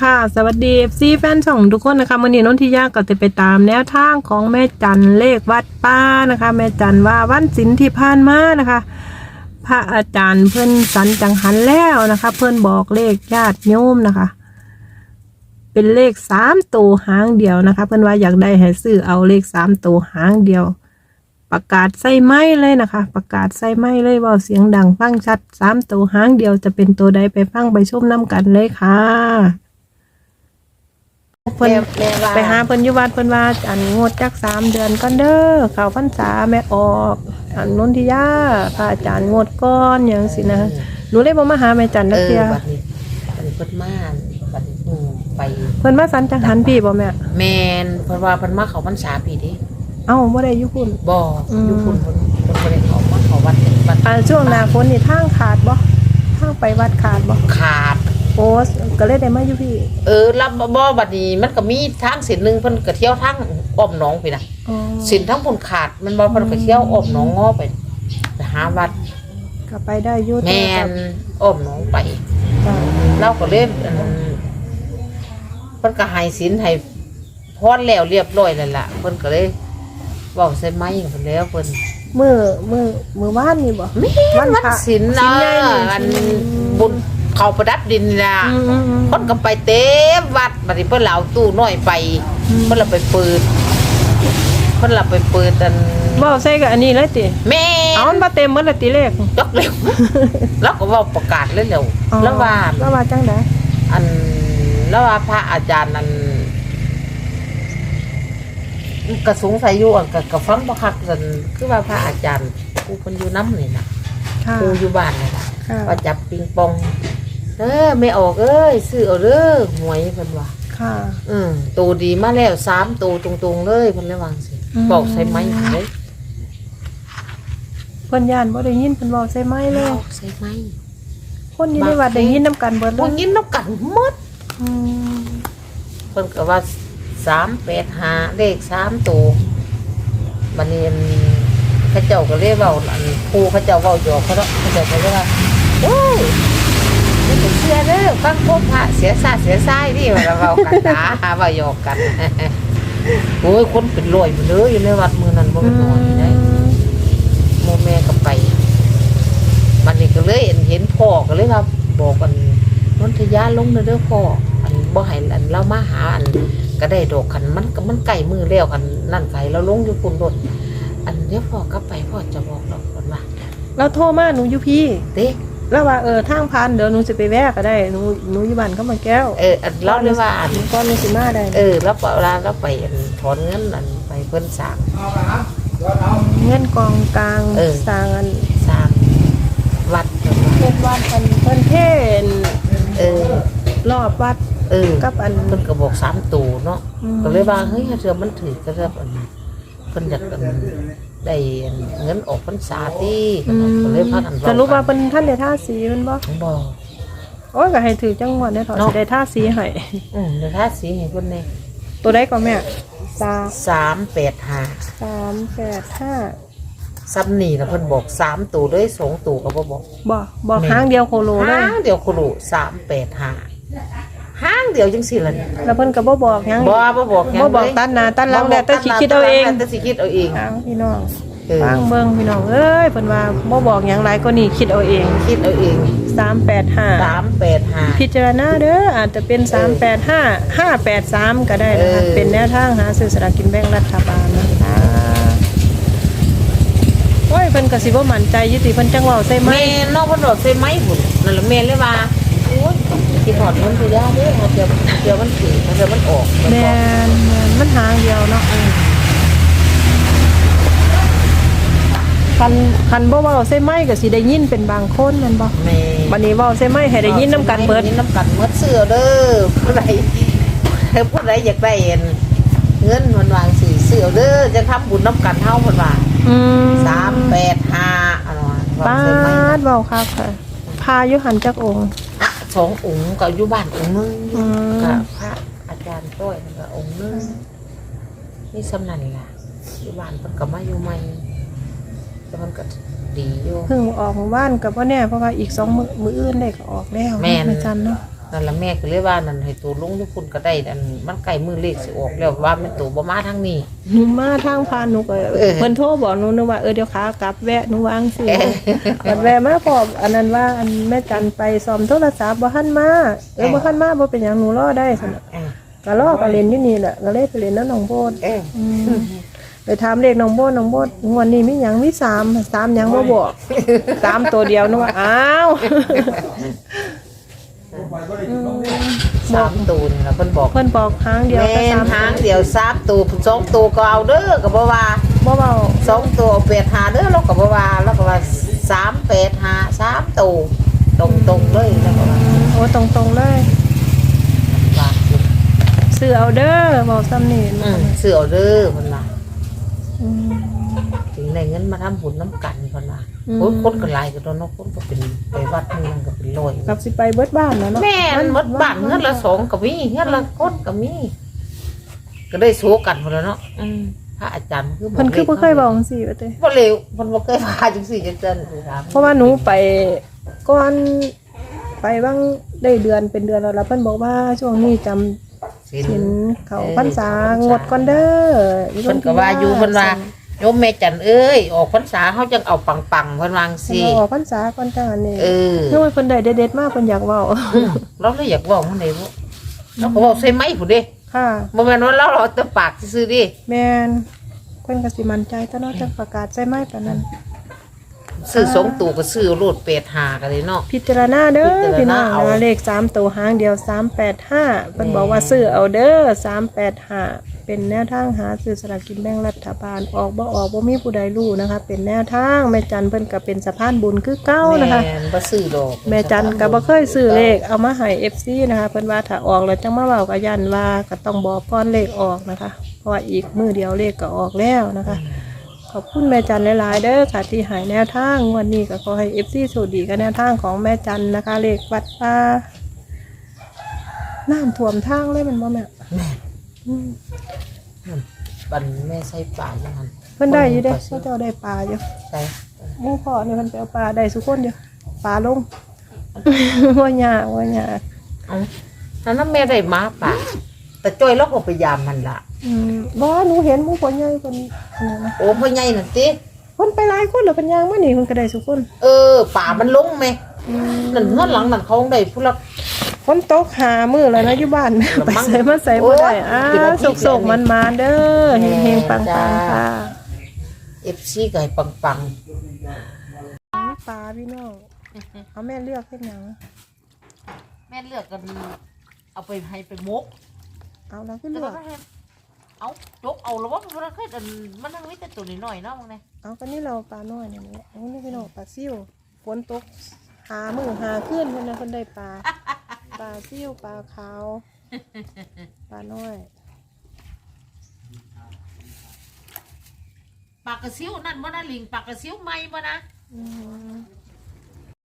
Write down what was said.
ค่ะสวัสดีซีแฟนช่องทุกคนนะคะวันนี้นนทิยาก็จะไปตามแนวทางของแม่จันเลขวัดป้านะคะ แม่จันว่าวันศิลที่ผ่านมานะคะ พระอาจารย์เพื่อนสันจังหันแล้วนะคะ เพื่อนบอกเลขญาติโยมนะคะ เป็นเลขสามตัวหางเดียวนะคะ เพื่อนว่าอยากได้ให้ซื้อเอาเลขสามตัวหางเดียว ประกาศใส่ไม้เลยนะคะ ประกาศใส่ไม้เลยเว่าเสียงดังฟังชัดสามตัวหางเดียวจะเป็นตัวใดไปฟังไปชมน้ำกันเลยค่ะ พิ่นแม่ว่า ไปหาเพิ่นอยู่วัดเพิ่นว่า อันงดจักสามเดือนก่อนเด้อเข้าพรรษาแม่ออก อันนนทิยาพระอาจารย์งดก่อนอย่างสินะหนูเลยบ่มาหาแม่จันทร์เอนักอเที่ยบัดนี้บัดนี้เพิ่นมาบัดนี้เพิ่นไปเพิ่นมาสันจังหันพี่บ่แม่แมนเพิ่นว่าเพิ่นมาเขาพรรษาปีนี้เอ้าบ่ได้อยู่พุ่น บ่อืม อยู่คุณเพิ่นเพิ่นบ่ได้เขามาเขาวัดวัดอันช่วงหน้าฝนนี่ทางขาดบ่ทางไปวัดขาดบ่ขาด โอ้ก็เลยได้มาอยู่พี่เออรับบ่บัดนี้มันก็มีทางเส้นหนึงเพิ่นก็เที่ยวทางอ้อมหนองไปนะอ๋อเส้นทั้งเพิ่นขาดมันบ่เพิ่นก็เที่ยวอ้อมหนองงอไปไปหาวัดก็ไปได้อยู่แม่นอ้อมหนองไป จ้ะเราก็เลยอันเพิ่นก็ให้ศีลให้พรแล้วเรียบร้อยแล้วล่ะเพิ่นก็เลยเว้าใส่ไม้เพิ่นแล้วเพิ่นมื้อมื้อมื้อวานนี่บ่ แม่วันนวันพระศีลศีนะลใหญ่นี่อันอืมบุญ เขาประดับดินนี่ล่ะอืมอืมอืม คนก็ไปเต็มวัดบัดนี้เพิ่นเหลาตู้น้อยไปอืมเพิ่นละไปเปิด เพิ่นละไปเปิดอันเว้าใส่กับอันนี้เลยติแม่เอามันบ่เต็มหมดละติเลขยกเร็วแล้วก็เว่าประกาศเลยเร็วอ๋อแล้วว่า แล้วว่าจังได๋อันแล้วว่าพระอาจารย์นั้นกระสงสัยอยู่อันกกระฟังบ่คักกันคือว่าพระอาจารย์กูเพิ่นอยู่น้ำนี่นะค่ะ กูอยู่บ้านนี่นะค่ะ ว่าจับปิงปอง เด้อไม่ออกเอ้ยซื้อเอาเด้อหวยเพิ่นว่าค่ะ อืมตัวดีมาแล้วสามตัวตรงๆเลยเพิ่นเลยวาจั่งสิอืม บอกใส่ไม้เลยเพิ่นย่านบ่ได้ยินเพิ่นเว้าใส่ไม้เลยบอกใส่ไม้คนอยู่ในวัดได้ยินนํกันเบิดเลพวกยยินน้ำกันหมดอืมเพิ่นก็ว่าสามแปดหาเลขสามตัวบันนี้อันเข้าเจ้าก็เรียกว่าอันครูเข้าเจ้าเว้าหยอกเขาเนาะเข้าเจ้าก็เรียกว่าโอ้ย นี่เป็นเชื่อเด้อฟังพวกพระเสียซาเสียซ้ายนี่ว่าเราเว้ากันนะเว้าหยอกกันโอ้ยคนเป็นรวยหมดเลยอยู่ในวัดมือนั้นบ่เป็นน้อยได้โมแม่ก็ไปมันนี่ก็เลยเห็นเห็นพ่อก็เลยว่าบอกกันนนทยาลงเด้อเด้อพ่ออันบ่ให้อันเรามาหาอันก็ได้ดอกคันมันก็มันใกล้มือแล้วคันนั่นไกเราลงอยู่ปุ่นรถอันเดี๋ยวพ่อกลับไปพ่อจะบอกดอกคนว่าเราโทรมาหนูอยู่พี่เด้ แล้วว่าเออทางผ่านเดี๋ยวหนูสิไปแวะก็ได้หนูหนูอยู่บ้านเขามาแก้วเอออันเราเลยว่าอันก่อนหนูสิมาได้ เออแล้วเวลาเราไปอันถอนเงินอันไปเพิ่นสร้างเงินกองกลางเออสร้างอันสร้างวัดเพิ่นว่าเฮ็ดวัดเพิ่นเพิ่นเทศน์เออรอบวัด เออกับอันเพิ่นก็บอกสามตัวเนาะอืมก็เลยว่าเฮ้ยเธอมันถือก็เริ่มอันเพิ่นอยากอัน ได้เงินออกพรรษาที่อืมก็เลยพากันสรุปว่าเพิ่นท่านได้ท่าสีแมันบ่บ่ โอ้ยก็ให้ถือจังหวัดได้ถอดเนาะ สิได้ท่าสีให้อืมเดี๋ยวทาสีให้เพิ่นแน่ตัวใดก็แม่สาสามแปดห้าสามแปดห้าซ้ำนี่นะเพิ่นบอกสามตัวเลยสองตัวก็บ่บอก บ่บอกแม่ หางเดียวโคโลเลยห้างเดียวคุรุสามแปดห้า ห้างเดียวจังสิล่ะนี่แล้วเพิ่นก็บ่บอกหยังบ่บ่บอกหยังบ่บอกเลยตัดหน้าตัดหลังแล้วแต่สิคิดเอาเองแต่สิคิดเอาเองเอาพี่น้องเออฟังเบิ่งพี่น้องเอ้ยเพิ่นว่าบ่บอกหยังหลายก็นี่คิดเอาเอง คิดเอาเอง385สามแปดห้าพิจารณาเด้ออาจจะเป็น 385 583 ก็ได้นะคะเออ เป็นแนวทางหาซื้อสลากกินแบ่งรัฐบาลนะคะโอ้ยเพิ่นก็สิบ่มั่นใจอยู่ติเพิ่นจังเว้าใส่ไหม แม่นอกเพิ่นบอกใส่ไม้บุญนั่นแหละแม่เลยว่าโอ้ยคิดฮ อดเงินคือยาเด้อฮอดเดี๋ยวเดี๋ยวมันถือเดี๋ยวมันออกแม่นแม่นมันหางเดียวเนาะคันคันบ่เว้าใส่ไหมก็สิได้ยินเป็นบางคนแม่นบ่แม่บัดนี้เว้าใส่ไหมให้ได้ยินนํกันเบิดได้ยินน้ำกันเบิดเสื้อเด้อผู้ใดผู้ใดอยากได้เงินเงินมันวางสีเสื้อเด้อจะทำบุญน้ำกันเฮาเพิ่นว่าอืม385อันว่าว่าปาใส่ไม้ดเว้าคักค่ะพายุหันจักองค์อะ สององค์ก็อยู่บ้านองค์หนึงอืมก็พระอาจารย์ต้อยนั่นก็องค์หนึงนี่สำนันล่ะอยู่บ้านเพิ่นก็มาอยู่ใหม่แต่มันก็ดีอยู่ เพิ่งออกหมู่บ้านกับว่าแน่เพราะว่าอีกสองมือมืออื่นเลขก็ออกแล้วแม่น ไม่จันเนาะ นั่นละแม่ก็เลยว่านั่นให้ตัวลงทุกคนก็ได้อันมันใกล้มือเลขสิออกแล้วว่ามันตัวบ่มาทางนี้ หนูมาทางพานหนูก็เออ เพิ่นโทรบอกหนูนึกว่าเออเดี๋ยวขากลับแวะหนูวางสิบัดแวะมาพออันนั้นว่าอันแม่จันไปซ่อมโทรศัพท์บ่ทันมาเออบ่ทันมาบ่เป็นหยังหนูรอได้ซั่นน่ะเออก็รอก็เล่นอยู่นี่แหละก็เลยไปเล่นน้ำหนองโบดเอออืมไปถามเลขน้องโบดน้องโบดงวดนี้มีหยังมีสามสามหยังบ่บอกสามตัวเดียวนึกว่าอ้าว สามตัวนี่ล่ะเพิ่นบอกเพิ่นบอกหางเดียวแม่แต่สามนหางเดียวสามตัวสองตัวก็เอาเด้อก็บ่ว่าบ่เว้าสองตัวแปดหาเด้อเราก็บ่ว่าแล้วก็ว่าสามแปดหาสามตัวตรงตรงๆเลยแล้วก็ว่าโอ้ตรงๆเลยว่าอยู่ซื้อเอาเด้อบอกซ้ำนี่อืมเสือเอาเด้อเพิ่นว่าอืมถึงได้เงินมาทำบุญน้ำกันเพิ่นว่าอืม โอ้ยคนก็หลายก็โดนเนาะคนก็เป็นไปวัดนึงก็เป็นร้อยกลับสิไปเบิดบ้านแล้วเนาะแม่นหมดบ้านเงินละสองก็มีเงินละคนก็มี ก็ได้โซกันหมดแล้วเนาะอืมพระอาจารย์คือเพิ่นคือบ่เคยบอกจังซี่ว่าเต้บ่เร็วเพิ่นบ่เคยพาจังซี่จังซั่นคือถามเพราะว่าหนูไปก่อนไปบางได้เดือนเป็นเดือนแล้วแล้วเพิ่นบอกว่าช่วงนี้จำศีลศีลเขาพรรษางดก่อนเด้อเพิ่นก็ว่าอยู่เพิ่นว่า โยมแม่จันเอ้ยออกพรรษาเฮาจังเอาปังๆเพิ่นวาจังเพิ่นซี่ว่าออกพรรษาก่อนจังอันนี้เออคือว่าเพิ่นได้เด็ดๆมากเพิ่นอยากเว้าอืมเราเลยอยากเว้ามันได้บ่เราก็เว้าใส่ไม้พุ่นเด้ค่ะ บ่แม่นว่าเราเอาแต่ปากซื่อๆดิแม่นเพิ่นก็สิมั่นใจแต่เนาะจังประกาศใส่ไม้ปานนั้น ซื้อสองตัวก็ซื้อโลด8 5กันเลยเนาะ พิจารณาเด้อพิจารณาพี่น้องเอา นะเลขสามตัวหางเดียวสามแปดห้าเพิ่นบอกว่าซื้อเอาเด้อสามแปดห้า เป็นแนวทางหาซื้อสลากกินแบ่งรัฐบาลออกบ่ออกบ่มีผู้ใดรู้นะคะ เป็นแนวทางแม่จันเพิ่นก็เป็นสะพานบุญคือเก้านะคะ แม่นบ่ซื้อดอกแม่จันก็บ่เคยซื้อเลขเอามาให้ FC นะคะเพิ่นว่าถ้าออกแล้วจังมาเว้ากับยันว่าก็ต้องบอกก่อนเลขออกนะคะ เพราะว่าอีกมือเดียวเลขก็ออกแล้วนะคะ ขอบคุณแม่จันหลายๆเด้อค่ะที่ใหายแนวทางงวันนี้ก็ขอให้ FC สวัสดีกับแนวทางของแม่จันนะคะ เลขวัดป่าน้ำท่วมทางเลยแมันบ่แม่ แม่อืม บันแม่ใส่ปลาจังหั่นเพิ่นได้อยู่เด้เขาเจ้าได้ปลาอยู่ใส่หมู่พ่อนี่เพิ่นไปเอาปลาได้สุกคนอยู่ปลาลงว่ายากว่ายากเอ้านั่นนะแม่ได้หมาป่าแต่จ้อยเราก็พยายามมันล่ะอืมบ่หนูเห็นหมู่พ่อใหญ่เพิ่นอันนั้นนะโอ้พ่อใหญ่นั่นติเพิ่นไปหลายคนแล้วเพิ่นย่างมานี่เพิ่นก็ได้สุกคน เออป่ามันลงไหมอืม นั่นเงื่อนหลังนั่นเขาได้ผู้ละ ฝนตกหามือแล้วนะอยู่บ้าน ไปใส่มาใส่บ่ได้อ้าโอ้ยสุกสุกๆมันมาเด้อเฮงๆปังจ้าๆค่ะเอฟซีก็ให้ปังปังปลาพี่น้องเอาแม่เลือกให้หยังๆแม่เลือกกันเอาไปให้ไปมก เอาแล้วก็แต่เลือว่ากเอาจกเอาแล้วว่ามันเคยแต่มันนั่งวิแต่ตัวน้อยๆเนาะมึงเนี่ยเอาก็นี่เราปลาน้อยนี่แหละเอานี่พี่น้องปลาซิ่วฝนตกหามือหาขึ้นเพิ่นนะเพิ่นได้ปลา ปลาซิ่วปลาขาวปลาน้อยปากกระซิวนั่นบ่นะลิงปากกระซิวไม่บ่นะอืม